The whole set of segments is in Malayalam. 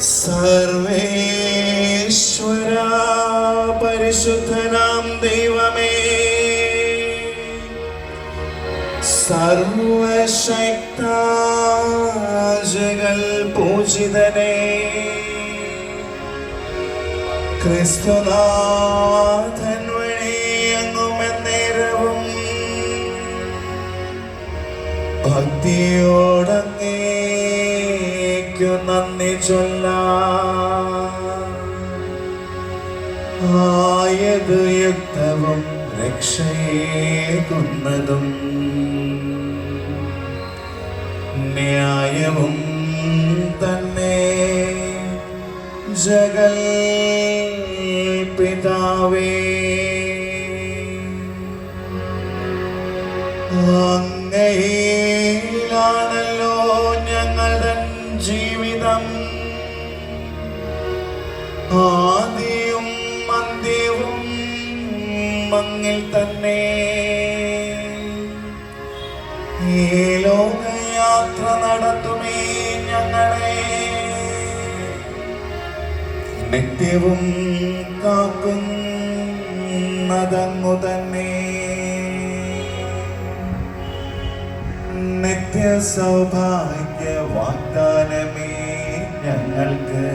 സർവേശ്വര പരിശുദ്ധനാം ദൈവമേ. സർവശക്ത ജഗൽ പൂജിതനേ. ക്രിസ്തുനാഥൻ വഴി അങ്ങുമെന്നേരവും ഭക്തിയോടങ്ങേക്കു നന്ദി ചൊല്ലായത് യുക്തവും രക്ഷയേകുന്നതും ന്യായവും തന്നെ ജഗൽ പിതാവേ. അങ്ങയിലാണല്ലോ മങ്ങിൽ തന്നെ. ഈ ലോകയാത്ര നടത്തുമേ ഞങ്ങളെ. നിത്യവും കാക്കുന്നതങ്ങു തന്നെ. നിത്യ സൗഭാഗ്യ വാഗ്ദാനമേ ഞങ്ങൾക്ക്.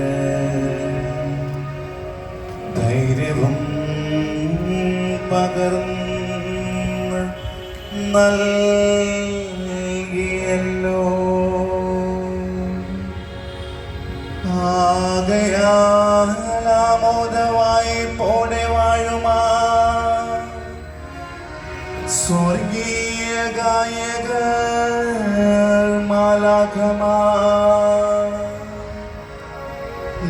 പകർന്ന് നൽകിയല്ലോ. ആകയാമോദമായി പോടെ വാഴുമാ. സ്വർഗീയ ഗായക മാലാഖമാ.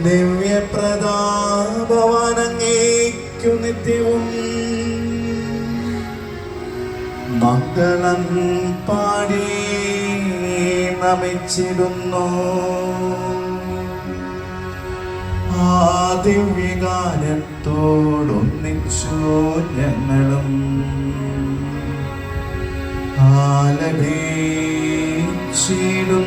ദിവ്യ പ്രതാപവാനങ്ങേക്കു നിത്യവും മംഗളം പാടി നമിച്ചിരുന്നു ആ ദിവ്യഗാനത്തോടൊന്നിച്ചു ഞങ്ങളും ആലപിച്ചിടുന്നു താ